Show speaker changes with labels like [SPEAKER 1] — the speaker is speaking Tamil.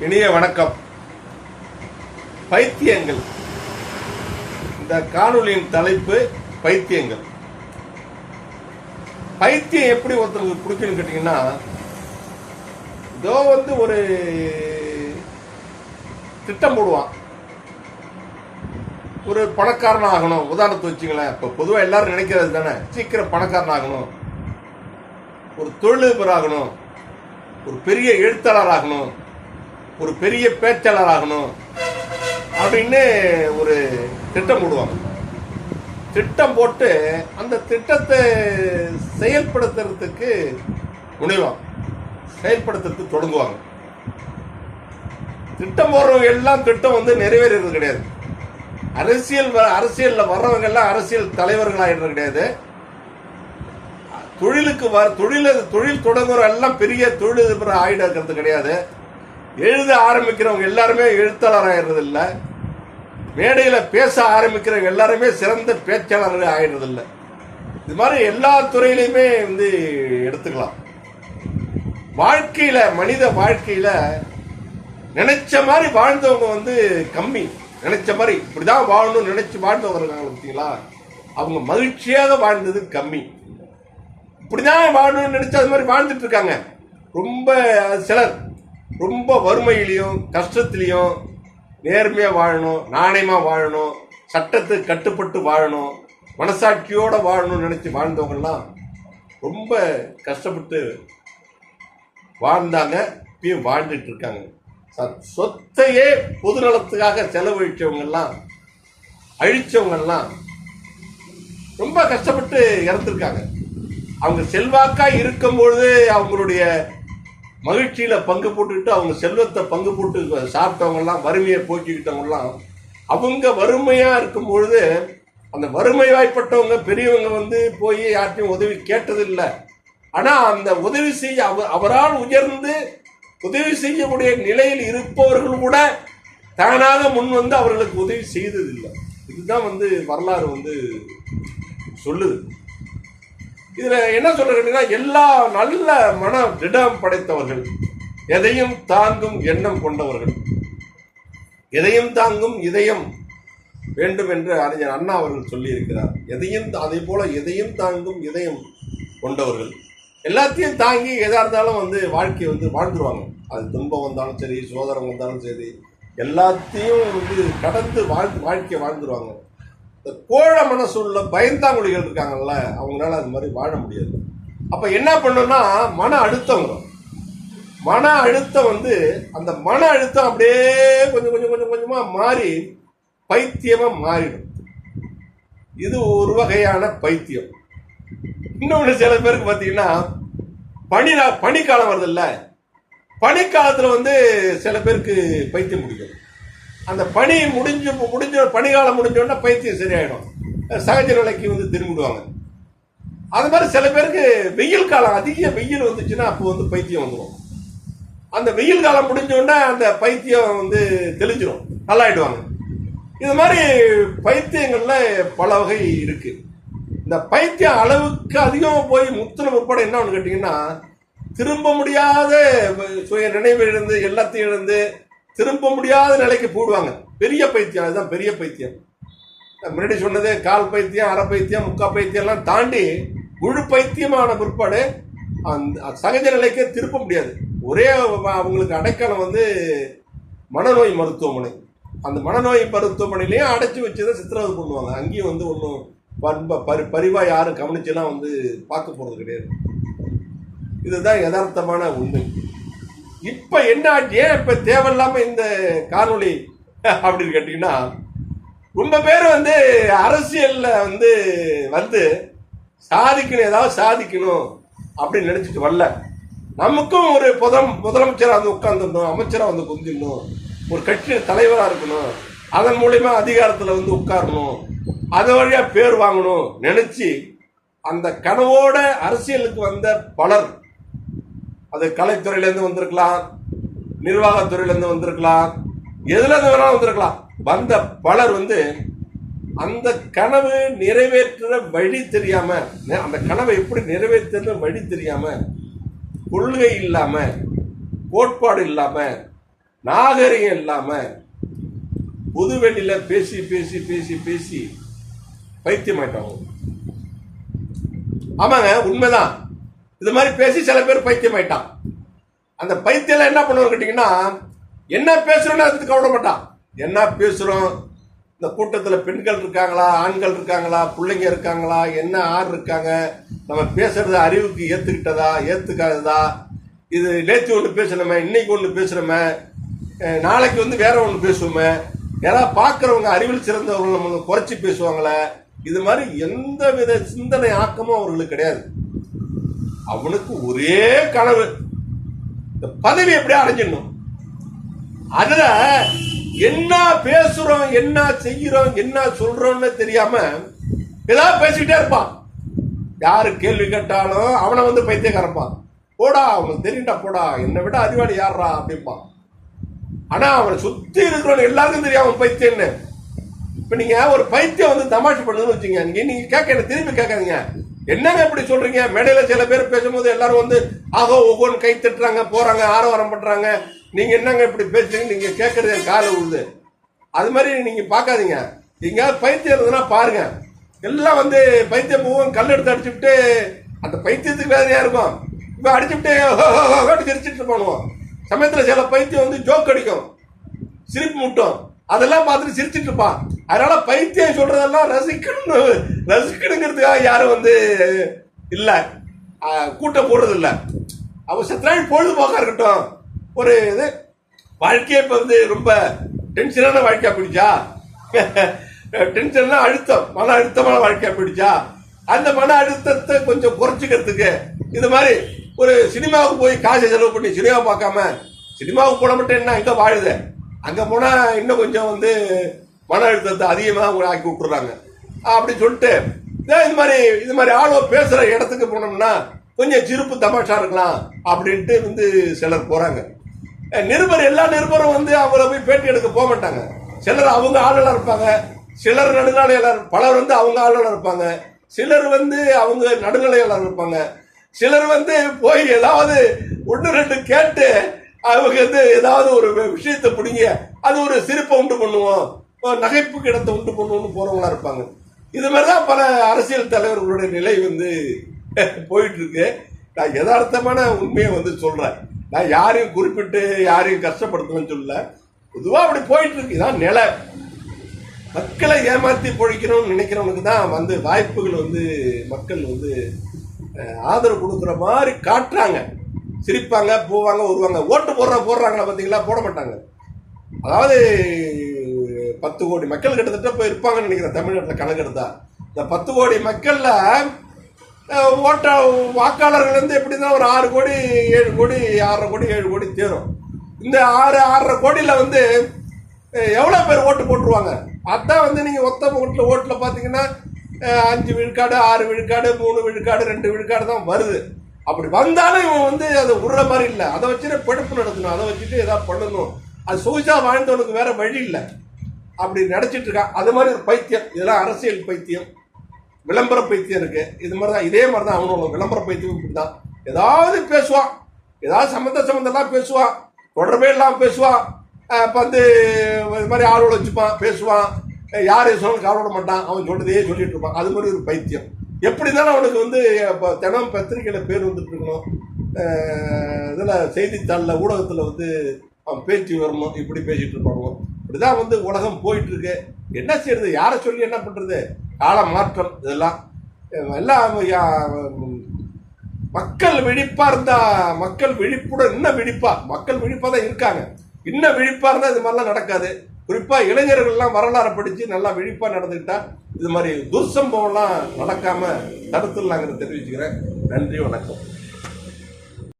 [SPEAKER 1] இனிய வணக்கம். பைத்தியங்கள். இந்த காணொலியின் தலைப்பு பைத்தியங்கள். பைத்தியம் எப்படி ஒருத்தருக்கு பிடிக்கும்னு கேட்டீங்கன்னா இதோ வந்து ஒரு திட்டம் போடுவான். ஒரு பணக்காரன் ஆகணும். உதாரணத்தை வச்சுங்களேன் இப்போ பொதுவாக எல்லாரும் நினைக்கிறது தானே? சீக்கிரம் பணக்காரன் ஆகணும். ஒரு தொழிலதிபர் ஆகணும். ஒரு பெரிய எழுத்தாளர் ஆகணும். ஒரு பெரிய பேச்சாளர் ஆகணும் அப்படின்னு ஒரு திட்டம் போடுவாங்க. திட்டம் போட்டு அந்த திட்டத்தை செயல்படுத்துறதுக்கு முனைவாங்க. செயல்படுத்துறதுக்கு தொடங்குவாங்க. திட்டம் போடுறவங்க எல்லாம் திட்டம் வந்து நிறைவேறது கிடையாது. அரசியல் வ- அரசியல்ல வர்றவங்க எல்லாம் அரசியல் தலைவர்களாயிடுறது கிடையாது. தொழிலுக்கு வர தொழில் தொழில் தொடங்குற எல்லாம் பெரிய தொழிலதிபர் இருக்கிறது கிடையாது. எழுத ஆரம்பிக்கிறவங்க எல்லாருமே எழுத்தாளர் இல்லை மேடையில் பேச ஆரம்பிக்கிறவங்க எல்லாருமே சிறந்த பேச்சாளர்கள் ஆயிடுறது இது மாதிரி எல்லா துறையிலையுமே வந்து எடுத்துக்கலாம். வாழ்க்கையில் மனித வாழ்க்கையில் நினைச்ச மாதிரி வாழ்ந்தவங்க வந்து கம்மி. நினைச்ச மாதிரி இப்படிதான் வாழணும்னு நினைச்சு வாழ்ந்தவங்க இருக்காங்க பார்த்தீங்களா அவங்க மகிழ்ச்சியாக வாழ்ந்தது கம்மி. இப்படிதான் வாழணும்னு நினைச்சு அது மாதிரி வாழ்ந்துட்டு இருக்காங்க. ரொம்ப சிலர். ரொம்ப வறுமையிலையும் கஷ்டத்திலையும் நேர்மையாக வாழணும் நாணயமாக வாழணும் சட்டத்துக்கு கட்டுப்பட்டு வாழணும் மனசாட்சியோடு வாழணும்னு நினச்சி வாழ்ந்தவங்கெல்லாம் ரொம்ப கஷ்டப்பட்டு வாழ்ந்தாங்க இப்பயும் வாழ்ந்துட்டு இருக்காங்க சொத்தையே பொதுநலத்துக்காக நலத்துக்காக எல்லாம் அழிச்சவங்கள்லாம் ரொம்ப கஷ்டப்பட்டு இறந்துருக்காங்க. அவங்க செல்வாக்காக இருக்கும்பொழுது அவங்களுடைய மகிழ்ச்சியில பங்கு போட்டுக்கிட்டு அவங்க செல்வத்தை பங்கு போட்டு சாப்பிட்டவங்க எல்லாம் வறுமையை போக்கிக்கிட்டவங்க எல்லாம் அவங்க வறுமையா இருக்கும் பொழுது அந்த வறுமை வாய்ப்பட்டவங்க பெரியவங்க வந்து போய் யார்ட்டையும் உதவி கேட்டதில்லை. ஆனால் ஆனா அந்த உதவி செய்ய அவ அவரால் உயர்ந்து உதவி செய்யக்கூடிய நிலையில் இருப்பவர்கள் கூட தானாக முன் வந்து அவர்களுக்கு உதவி செய்ததில்லை. இதுதான் வந்து வரலாறு வந்து சொல்லுது. இதுல என்ன சொல்றேன்னா எல்லா நல்ல மன திடம் படைத்தவர்கள் எதையும் தாங்கும் எண்ணம் கொண்டவர்கள். எதையும் தாங்கும் இதயம் வேண்டும் என்று அறிஞர் அண்ணா அவர்கள் சொல்லியிருக்கிறார். எதையும் அதே போல எதையும் தாங்கும் இதயம் கொண்டவர்கள். எல்லாத்தையும் தாங்கி எதாக இருந்தாலும் வந்து வாழ்க்கையை வந்து வாழ்ந்துருவாங்க. அது துன்பம் வந்தாலும் சரி சோதனம் வந்தாலும் சரி எல்லாத்தையும் வந்து கடந்து வாழ் வாழ்க்கையை வாழ்ந்துருவாங்க. இந்த கோழ மனசு உள்ள பயந்தாங்குழிகள் இருக்காங்கல்ல அவங்களால அது மாதிரி வாழ முடியாது. அப்போ என்ன பண்ணணும்னா மன அழுத்தம் வரும். மன அழுத்தம் வந்து அந்த மன அழுத்தம் அப்படியே கொஞ்சம் கொஞ்சம் கொஞ்சம் கொஞ்சமாக மாறி பைத்தியமாக மாறிடும். இது ஒரு வகையான பைத்தியம். இன்னொன்று சில பேருக்கு பார்த்தீங்கன்னா பனி பனிக்காலம் வருது இல்லை பனிக்காலத்தில் வந்து சில பேருக்கு பைத்தியம் பிடிக்கும். அந்த பனி முடிஞ்சு முடிஞ்ச பணிகாலம் முடிஞ்சோடனே பைத்தியம் சரியாயிடும். சகஜ நிலைக்கு வந்து திரும்பிடுவாங்க. அது மாதிரி சில பேருக்கு வெயில் காலம் அதிக வெயில் வந்துச்சுன்னா அப்போ வந்து பைத்தியம் வந்துடும் அந்த வெயில் காலம் முடிஞ்சோடனே அந்த பைத்தியம் வந்து தெளிஞ்சிடும் நல்லாயிடுவாங்க. இது மாதிரி பைத்தியங்களில் பல வகை இருக்கு. இந்த பைத்தியம் அளவுக்கு அதிகமாக போய் முத்தின முற்பட என்ன ஒன்று கேட்டிங்கன்னா திரும்ப முடியாத சுய நினைவு இழந்து எல்லாத்தையும் இழந்து திரும்ப முடியாத நிலைக்கு போடுவாங்க பெரிய பைத்தியம் அதுதான் பெரிய பைத்தியம். முன்னாடி சொன்னதே கால் பைத்தியம் அரை பைத்தியம் முக்கா பைத்தியம் எல்லாம் தாண்டி முழு பைத்தியமான பிற்பாடு அந்த சகஜ நிலைக்கே திருப்ப முடியாது. ஒரே அவங்களுக்கு அடைக்கலம் வந்து மனநோய் மருத்துவமனை. அந்த மனநோய் மருத்துவமனையிலையும் அடைச்சி வச்சு தான் சித்திரவதை பண்ணுவாங்க. அங்கேயும் வந்து ஒன்றும் பண்ப பரி பரிவாக யாரும் கவனிச்செல்லாம் வந்து பார்க்க போகிறது கிடையாது. இதுதான் யதார்த்தமான உண்மை. இப்ப என்ன ஏன் இப்ப தேவையில்லாம இந்த காணொளி அப்படின்னு கேட்டீங்கன்னா ரொம்ப பேர் வந்து அரசியல்ல வந்து வந்து சாதிக்கணும் ஏதாவது சாதிக்கணும் அப்படின்னு நினைச்சிட்டு வரல. நமக்கும் ஒரு புதம் முதலமைச்சராக வந்து உட்கார்ந்துருந்தோம் அமைச்சராக வந்து குந்திடணும் ஒரு கட்சி தலைவராக இருக்கணும் அதன் மூலியமா அதிகாரத்தில் வந்து உட்காரணும் அது வழியாக பேர் வாங்கணும் நினைச்சு அந்த கனவோட அரசியலுக்கு வந்த பலர் அது கலைத்துறையிலேருந்து வந்திருக்கலாம் நிர்வாகத்துறையிலேருந்து வந்திருக்கலாம் எதுல இருந்து வேணாலும் வந்திருக்கலாம். வந்த பலர் வந்து அந்த கனவு நிறைவேற்றுற வழி தெரியாம அந்த கனவை எப்படி நிறைவேற்றுற வழி தெரியாம கொள்கை இல்லாம கோட்பாடு இல்லாம நாகரிகம் இல்லாம புதுவெளியில பேசி பேசி பேசி பேசி பைத்தியமாயிட்டாங்க ஆமாங்க உண்மைதான். இது மாதிரி பேசி சில பேர் பைத்தியம் ஆயிட்டான். அந்த பைத்தியம் என்ன பண்ணுவோம் கேட்டீங்கன்னா என்ன பேசுறோம்னு அதுக்கு கவலை மாட்டான் என்ன பேசுறோம்? இந்த கூட்டத்தில் பெண்கள் இருக்காங்களா ஆண்கள் இருக்காங்களா பிள்ளைங்க இருக்காங்களா என்ன ஆர் இருக்காங்க? நம்ம பேசுறது அறிவுக்கு ஏத்துக்கிட்டதா ஏத்துக்காததா? இது நேற்று ஒன்று பேசணுமே இன்னைக்கு ஒன்று பேசுறோமே நாளைக்கு வந்து வேற ஒன்று பேசுவோமே. யாராவது பார்க்குறவங்க அறிவில் சிறந்தவர்கள் நம்ம குறைச்சி பேசுவாங்களே. இது மாதிரி எந்த வித சிந்தனை ஆக்கமும் அவர்களுக்கு கிடையாது. அவனுக்கு ஒரே கனவு. இந்த பதவி எப்படியா அடைஞ்சிடணும்? அதுல என்ன பேசுறோம் என்ன செய்கிறோம் என்ன சொல்றோம்னு தெரியாம ஏதாவது பேசிக்கிட்டே இருப்பான். யாரு கேள்வி கேட்டாலும் அவனை வந்து பைத்தியக்காரப்பான் போடா அவனுக்கு தெரியும்டா போடா என்னை விட அறிவாளி யாரா அப்படிம்பான். ஆனா அவனை சுத்தி இருக்கிறவன் எல்லாருக்கும் தெரியும் அவன் பைத்தியம்னு இப்ப நீங்க ஒரு பைத்தியம் வந்து தமாஷ் பண்ணுதுன்னு வச்சுங்க நீங்க நீங்க கேட்க என்ன திரும்பி கேட்காதீங்க. என்னங்க இப்படி சொல்றீங்க? மேடையில சில பேர் பேசும்போது எல்லாரும் வந்து ஆகோ ஒவ்வொன்று கை தட்டுறாங்க போறாங்க ஆரவாரம் பண்றாங்க. நீங்க என்னங்க இப்படி பேசுறீங்க? நீங்க கேட்கறது என் காலை விழுது அது மாதிரி நீங்க பார்க்காதீங்க. நீங்க பைத்தியம் இருந்ததுன்னா பாருங்க. எல்லாம் வந்து பைத்தியம் பூவும் கல் எடுத்து அடிச்சுட்டு அந்த பைத்தியத்துக்கு வேதனையா இருக்கும். இப்போ அடிச்சுட்டு சிரிச்சுட்டு பண்ணுவோம் சமயத்துல சில பைத்தியம் வந்து ஜோக் அடிக்கும். சிரிப்பு முட்டும். அதெல்லாம் பார்த்துட்டு சிரிச்சுட்டு இருப்பான். அதனால பைத்தியம் சொல்றதெல்லாம் ரசிக்கணும்னு ரசிக்கணுங்கிறதுக்காக யாரும் வந்து இல்லை. கூட்டம் போடுறது இல்லை. அவன் செத்தனாள் பொழுதுபோக்காக இருக்கட்டும். ஒரு இது வாழ்க்கையே இப்போ வந்து ரொம்ப டென்ஷனான வாழ்க்கையா பிடிச்சா டென்ஷன்னா அழுத்தம் மன அழுத்தமான வாழ்க்கையா பிடிச்சா அந்த மன அழுத்தத்தை கொஞ்சம் குறைச்சிக்கிறதுக்கு இது மாதிரி ஒரு சினிமாவுக்கு போய் காசு செலவு பண்ணி சினிமா பார்க்காம சினிமாவுக்கு போட மட்டும் என்ன இங்கே வாழுது. அங்கே போனால் இன்னும் கொஞ்சம் வந்து மன அழுத்தத்தை அதிகமாக அவங்க ஆக்கி விட்டுறாங்க. அப்படி சொல்லிட்டு இது மாதிரி இது மாதிரி ஆளோ பேசுகிற இடத்துக்கு போனோம்னா கொஞ்சம் சிரிப்பு தமாஷா இருக்கலாம் அப்படின்ட்டு வந்து சிலர் போகிறாங்க நிருபர் எல்லா நிருபரும் வந்து அவங்கள போய் பேட்டி எடுக்க போக மாட்டாங்க. சிலர் அவங்க ஆளுநர் இருப்பாங்க. சிலர் நடுநிலையாளர் பலர் வந்து அவங்க ஆளுநர் இருப்பாங்க. சிலர் வந்து அவங்க நடுநிலையாளர் இருப்பாங்க. சிலர் வந்து போய் ஏதாவது ஒன்று ரெண்டு கேட்டு அவங்க வந்து ஏதாவது ஒரு விஷயத்தை பிடிங்க அது ஒரு சிரிப்பை உண்டு பண்ணுவோம். நகைப்புக்கு இடத்தை உண்டு பண்ணணும்னு போறவங்களா இருப்பாங்க. இது மாதிரிதான் பல அரசியல் தலைவர்களுடைய நிலை வந்து போயிட்டு இருக்கு நான் யதார்த்தமான உண்மையை வந்து சொல்றேன். நான் யாரையும் குறிப்பிட்டு யாரையும் கஷ்டப்படுத்தணும்னு சொல்லல. பொதுவாக அப்படி போயிட்டு இருக்கு இதான் நிலை. மக்களை ஏமாற்றி பொழிக்கணும்னு நினைக்கிறவனுக்கு தான் வந்து வாய்ப்புகள் வந்து மக்கள் வந்து ஆதரவு கொடுக்குற மாதிரி காட்டுறாங்க. சிரிப்பாங்க போவாங்க வருவாங்க. ஓட்டு போடுற போடுறாங்களா பார்த்தீங்களா போட மாட்டாங்க. அதாவது பத்து கோடி மக்கள் கிட்டத்தட்ட போய் இருப்பாங்கன்னு நினைக்கிறேன். தமிழ்நாட்டில் கணக்கெடுத்தா இந்த பத்து கோடி மக்களில் ஓட்ட வாக்காளர்கள்லேருந்து எப்படி இருந்தால் ஒரு ஆறு கோடி ஏழு கோடி ஆறரை கோடி ஏழு கோடி தேரும். இந்த ஆறு ஆறரை கோடியில் வந்து எவ்வளோ பேர் ஓட்டு போட்டுருவாங்க? அதான் வந்து நீங்கள் ஒத்த ஓட்டில் ஓட்டில் பார்த்தீங்கன்னா அஞ்சு விழுக்காடு ஆறு விழுக்காடு மூணு விழுக்காடு ரெண்டு விழுக்காடு தான் வருது. அப்படி வந்தாலும் இவன் வந்து அதை விடுற மாதிரி இல்லை. அதை வச்சுட்டு படிப்பு நடத்தணும். அதை வச்சுட்டு ஏதாவது பண்ணணும். அது சொகுசா வாழ்ந்தவனுக்கு வேற வழி இல்லை. அப்படி நினச்சிட்டு இருக்கான் அது மாதிரி ஒரு பைத்தியம். இதெல்லாம் அரசியல் பைத்தியம். விளம்பர பைத்தியம் இருக்கு. இது மாதிரி தான் இதே மாதிரி தான் அவனும் விளம்பர பைத்தியம் இப்படி தான் ஏதாவது பேசுவான். ஏதாவது சம்மந்த சம்மந்தெல்லாம் பேசுவான். தொடர்பே இல்லாமல் பேசுவான். இப்போ வந்து இது மாதிரி ஆளோட வச்சுப்பான் பேசுவான். யார் சொன்னாலும் கவலைப்பட மாட்டான். அவன் சொல்றதையே சொல்லிட்டு இருப்பான். அது மாதிரி ஒரு பைத்தியம். எப்படி இருந்தாலும் அவனுக்கு வந்து இப்போ தினம் பத்திரிக்கையில் பேர் வந்துட்டு இருக்கணும். இதில் செய்தித்தாளில் ஊடகத்தில் வந்து அவன் பேச்சு வரணும் இப்படி பேசிகிட்டு இருப்பானுங்க இப்படிதான் வந்து உலகம் போயிட்டு இருக்கு என்ன செய்யறது? யாரை சொல்லி என்ன பண்றது? கால மாற்றம் இதெல்லாம். எல்லாம் மக்கள் விழிப்பா இருந்தா மக்கள் விழிப்புடன் இன்னும் விழிப்பா. மக்கள் விழிப்பா தான் இருக்காங்க. இன்னும் விழிப்பா இருந்தா இது மாதிரிலாம் நடக்காது. குறிப்பா இளைஞர்கள்லாம் வரலாறு படிச்சு நல்லா விழிப்பா நடந்துக்கிட்டா இது மாதிரி துர்சம்பவம்லாம் நடக்காம தடுத்துடலாங்கிறத தெரிவிச்சுக்கிறேன். நன்றி வணக்கம்.